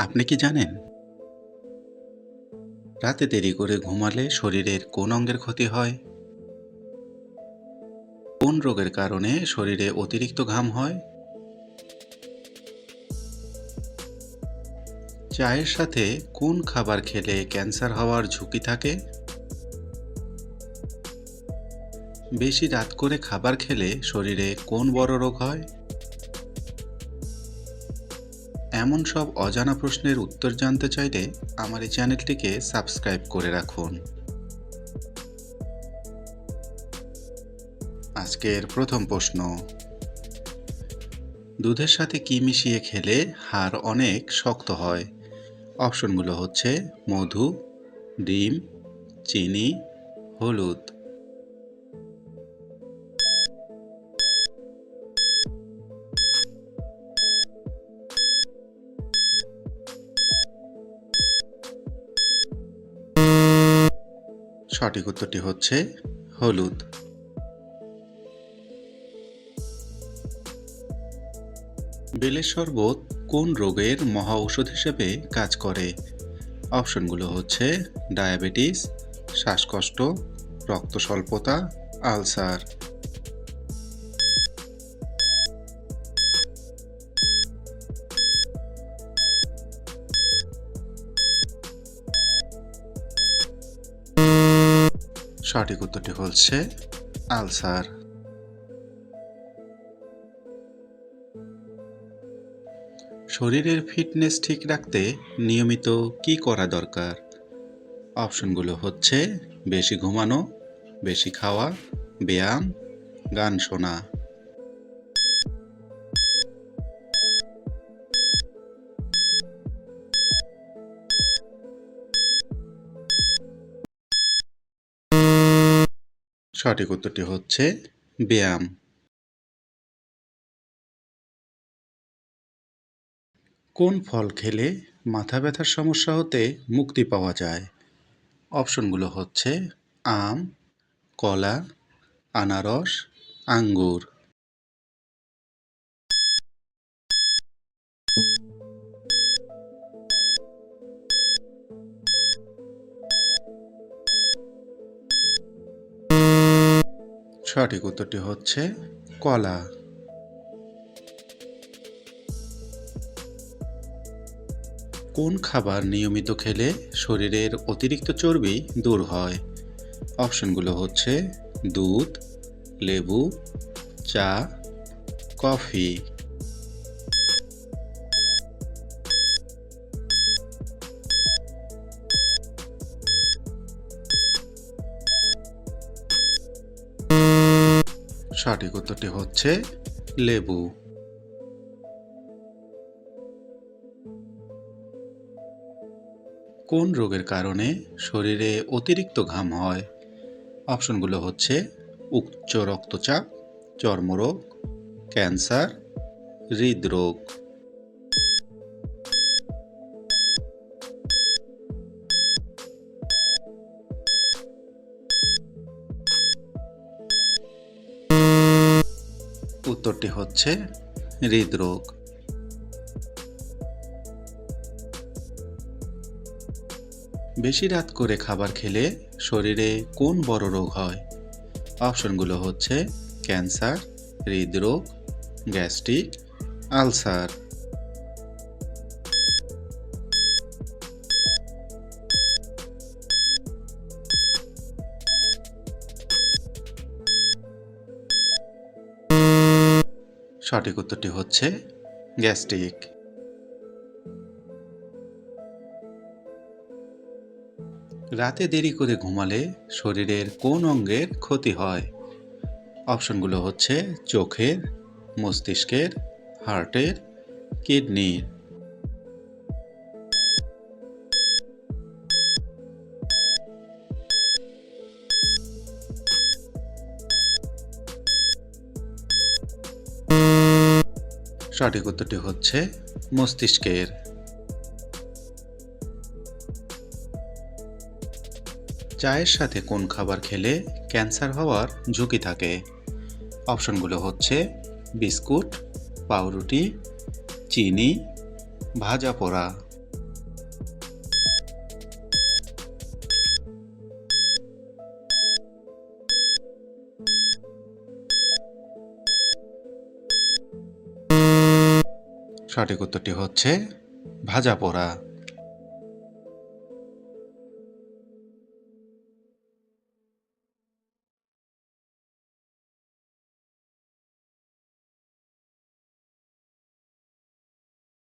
আপনি কি জানেন? রাতে দেরি করে ঘুমালে শরীরের কোন অঙ্গের ক্ষতি হয়? কোন রোগের কারণে শরীরে অতিরিক্ত ঘাম হয়? চায়ের সাথে কোন খাবার খেলে ক্যান্সার হওয়ার ঝুঁকি থাকে? বেশি রাত করে খাবার খেলে শরীরে কোন বড় রোগ হয়? এমন সব অজানা প্রশ্নের উত্তর জানতে চাইলে আমার এই চ্যানেলটিকে সাবস্ক্রাইব করে রাখুন। আজকের প্রথম প্রশ্ন। দুধের সাথে কি মিশিয়ে খেলে হাড় অনেক শক্ত হয়? অপশনগুলো হচ্ছে মধু, ডিম, চিনি, হলুদ। সঠিক উত্তরটি হচ্ছে হলুদ। বেলের শরবত কোন রোগের মহা ঔষধ হিসেবে কাজ করে? অপশনগুলো হচ্ছে ডায়াবেটিস, শ্বাসকষ্ট রক্ত স্বল্পতা আলসার। সঠিক উত্তরটি হচ্ছে আলসার। শরীরের ফিটনেস ঠিক রাখতে নিয়মিত কি করা দরকার? অপশনগুলো হচ্ছে, বেশি ঘুমানো, বেশি খাওয়া, ব্যায়াম, গান শোনা। সঠিক উত্তরটি হচ্ছে ব্যায়াম। কোন ফল খেলে মাথা ব্যথার সমস্যা হতে মুক্তি পাওয়া যায়? অপশনগুলো হচ্ছে আম, কলা, আনারস, আঙ্গুর। সঠিক উত্তরটি হচ্ছে কলা। কোন খাবার নিয়মিত খেলে শরীরের অতিরিক্ত চর্বি দূর হয়? অপশনগুলো হচ্ছে দুধ, লেবু, চা, কফি। সঠিক উত্তরটি হচ্ছে লেবু। কোন রোগের কারণে শরীরে অতিরিক্ত ঘাম হয়? অপশনগুলো হচ্ছে উচ্চ রক্তচাপ, চর্মরোগ, ক্যান্সার, হৃদরোগ। উত্তরটি হচ্ছে হৃদরোগ। বেশি রাত করে খাবার খেলে শরীরে কোন বড় রোগ হয়? অপশনগুলো হচ্ছে ক্যান্সার, হৃদরোগ, গ্যাস্ট্রিক, আলসার। সঠিক উত্তরটি হচ্ছে গ্যাস্ট্রিক। রাতে দেরি করে ঘুমালে শরীরের কোন অঙ্গের ক্ষতি হয়? অপশনগুলো হচ্ছে চোখের, মস্তিষ্কের, হার্টের, কিডনির। সঠিক উত্তরটি হচ্ছে মস্তিষ্কের। চায়ের সাথে কোন খাবার খেলে ক্যান্সার হওয়ার ঝুঁকি থাকে? অপশনগুলো হচ্ছে বিস্কুট, পাউরুটি, চিনি, ভাজা পোড়া। সঠিক উত্তরটি হচ্ছে ভাজা পোড়া।